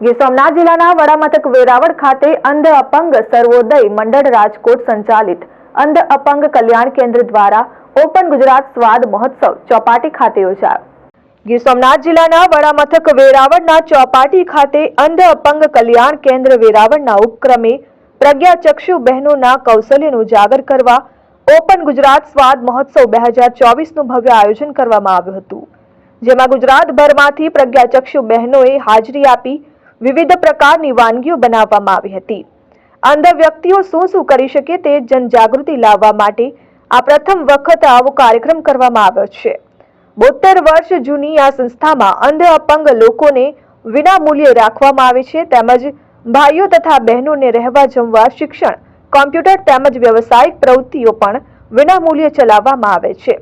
ગીર સોમનાથ જિલ્લાના વડામથક વેરાવળ ખાતે અંધ અપંગ સર્વોદય મંડળ રાજકોટ સંચાલિત અંધ અપંગ કલ્યાણ કેન્દ્ર દ્વારા ઓપન ગુજરાત સ્વાદ મહોત્સવ ચોપાટી ખાતે યોજાયો. ગીર સોમનાથ જિલ્લાના વડામથક વેરાવળના ચોપાટી ખાતે અંધ અપંગ કલ્યાણ કેન્દ્ર વેરાવળના ઉપક્રમે પ્રજ્ઞાચક્ષુ બહેનોના કૌશલ્યનું ઉજાગર કરવા ઓપન ગુજરાત સ્વાદ મહોત્સવ બે હજાર ચોવીસનું ભવ્ય આયોજન કરવામાં આવ્યું હતું. જેમાં ગુજરાતભરમાંથી પ્રજ્ઞાચક્ષુ બહેનોએ હાજરી આપી વિવિધ પ્રકારની વાનગીઓ બનાવવામાં આવી હતી. અંધ વ્યક્તિઓ શું શું કરી શકે તે જનજાગૃતિ લાવવા માટે આ પ્રથમ વખત આવો કાર્યક્રમ કરવામાં આવ્યો છે. બોતેર વર્ષ જૂની આ સંસ્થામાં અંધ અપંગ લોકોને વિના મૂલ્યે રાખવામાં આવે છે તેમજ ભાઈઓ તથા બહેનોને રહેવા જમવા, શિક્ષણ, કોમ્પ્યુટર તેમજ વ્યવસાયિક પ્રવૃત્તિઓ પણ વિના મૂલ્યે ચલાવવામાં આવે છે.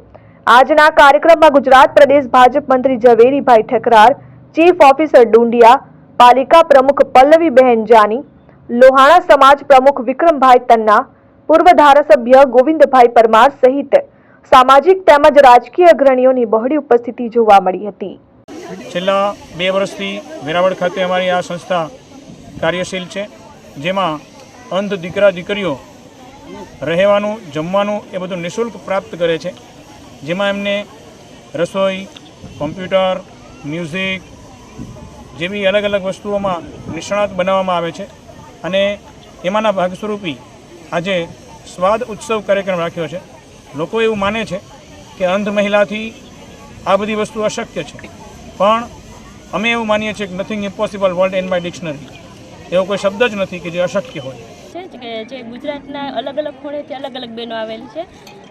આજના કાર્યક્રમમાં ગુજરાત પ્રદેશ ભાજપ મંત્રી ઝવેરીભાઈ ઠકરાર, ચીફ ઓફિસર ડુંડિયા પાલિકા પ્રમુખ પલ્લવીબહેન જાની, લોહાણા સમાજ પ્રમુખ વિક્રમભાઈ તન્ના, પૂર્વ ધારાસભ્ય ગોવિંદભાઈ પરમાર સહિત સામાજિક તેમજ રાજકીય અગ્રણીઓની બહોળી ઉપસ્થિતિ જોવા મળી હતી. છેલ્લા બે વર્ષથી વેરાવળ ખાતે અમારી આ સંસ્થા કાર્યશીલ છે, જેમાં અંધ દીકરા દીકરીઓ રહેવાનું, જમવાનું એ બધું નિઃશુલ્ક પ્રાપ્ત કરે છે. જેમાં એમને રસોઈ, કોમ્પ્યુટર, મ્યુઝિક જેવી અલગ અલગ વસ્તુઓમાં નિષ્ણાત બનાવવામાં આવે છે. અને એમાંના ભાગસ્વરૂપી આજે સ્વાદ ઉત્સવ કાર્યક્રમ રાખ્યો છે. લોકો એવું માને છે કે અંધ મહિલાથી આ બધી વસ્તુ અશક્ય છે. પણ અમે એવું માનીએ છીએ કે nothing impossible world and my dictionary એવો કોઈ શબ્દ જ નથી કે જે અશક્ય હોય. છે કે જે ગુજરાતના અલગ અલગ ખૂણેથી અલગ અલગ બહેનો આવેલી છે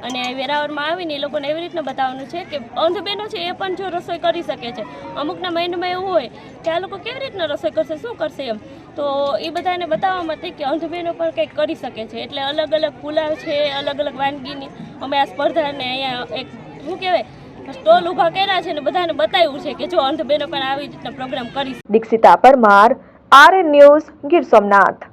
અને વેરાવળમાં આવીને એ લોકોને એવી રીતના બતાવવાનું છે કે અંધ બહેનો છે એ પણ જો રસોઈ કરી શકે છે. અમુકના માઇન્ડમાં એવું હોય કે આ લોકો કેવી રીતના રસોઈ કરશે શું કરશે એમ. તો એ બધાને બતાવવા માટે કે અંધ બહેનો પણ કંઈક કરી શકે છે. એટલે અલગ અલગ પુલાવ છે અલગ અલગ વાનગીની. અમે આ સ્પર્ધાને અહીંયા એક શું કહેવાય સ્ટોલ ઊભા કર્યા છે ને બધાને બતાવ્યું છે કે જો અંધ બહેનો પણ આવી રીતના પ્રોગ્રામ કરી. Dikshita Parmar R news Gir Somnath